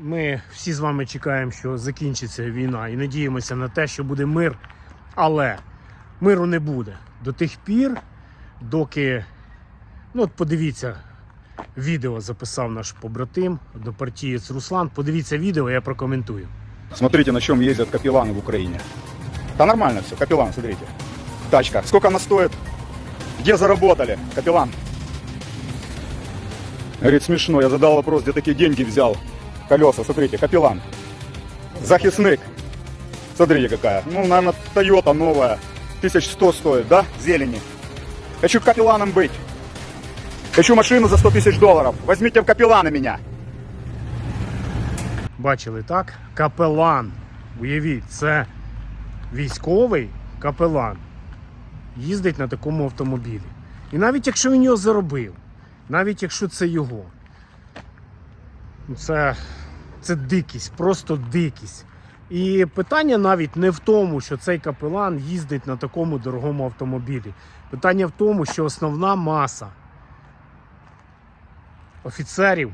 Ми всі з вами чекаємо, що закінчиться війна і надіємося на те, що буде мир. Але миру не буде до тих пір, доки. Ну, от подивіться, відео записав наш побратим, однопартієць Руслан. Подивіться відео, я прокоментую. Смотрите, на чем ездят капелланы в Украине. Да нормально все, капеллан, смотрите. Тачка. Сколько она стоит? Где заработали, капеллан? Говорит, смешно. Я задал вопрос, где такие деньги взял. Колеса, смотрите, капеллан. Захисник. Смотрите какая. Ну, наверное, Тойота новая. 1100 стоит, да? Зелени. Хочу капелланом быть. Хочу машину за 100 тысяч долларов. Возьмите в капелланы меня. Бачили так? Капелан. Уявіть, це військовий капелан. Їздить на такому автомобілі. І навіть якщо він його заробив, навіть якщо це його, ну, це, це дикість, просто дикість. І питання навіть не в тому, що цей капелан їздить на такому дорогому автомобілі. Питання в тому, що основна маса офіцерів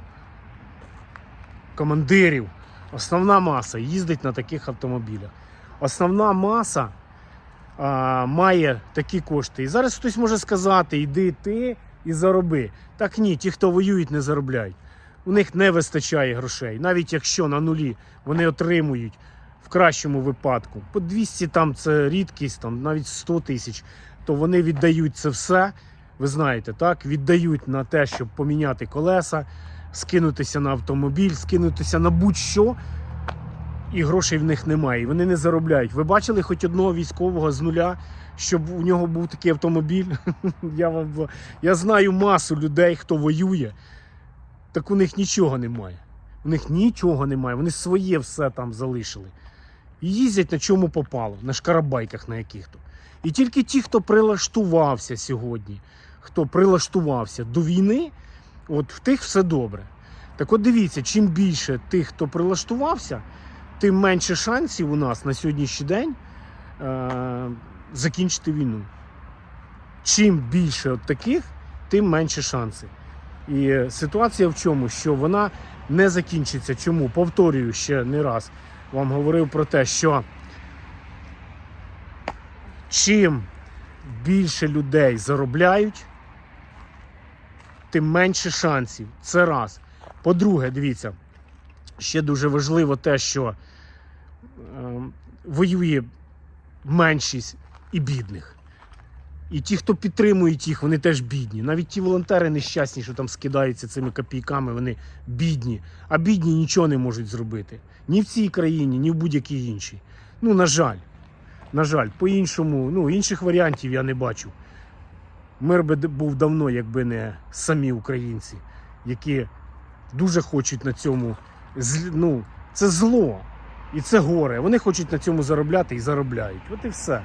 командирів, основна маса їздить на таких автомобілях. Основна маса а, має такі кошти. І зараз хтось може сказати: йди ти і зароби. Так ні, ті, хто воюють, не заробляють. У них не вистачає грошей. Навіть якщо на нулі вони отримують в кращому випадку по 200 там це рідкість, там навіть 100 тисяч, то вони віддають це все. Ви знаєте, так? Віддають на те, щоб поміняти колеса, скинутися на автомобіль, скинутися на будь-що, і грошей в них немає. Вони не заробляють. Ви бачили хоч одного військового з нуля, щоб у нього був такий автомобіль? Я, вам, я знаю масу людей, хто воює, так у них нічого немає. У них нічого немає. Вони своє все там залишили. І їздять на чому попало, на шкарабайках на яких-то. І тільки ті, хто прилаштувався сьогодні, хто прилаштувався до війни, от в тих все добре. Так от дивіться, чим більше тих, хто прилаштувався, тим менше шансів у нас на сьогоднішній день е- закінчити війну. Чим більше от таких, тим менше шанси. І ситуація в чому? Що вона не закінчиться. Чому? Повторюю ще не раз вам говорив про те, що чим більше людей заробляють, тим менше шансів. Це раз. По-друге, дивіться, ще дуже важливо те, що е, воює меншість і бідних. І ті, хто підтримують їх, вони теж бідні. Навіть ті волонтери нещасні, що там скидаються цими копійками, вони бідні. А бідні нічого не можуть зробити. Ні в цій країні, ні в будь-якій іншій. Ну, на жаль. На жаль, по-іншому, ну, інших варіантів я не бачу. Мир би був давно, якби не самі українці, які дуже хочуть на цьому. Ну, це зло і це горе. Вони хочуть на цьому заробляти і заробляють. От і все.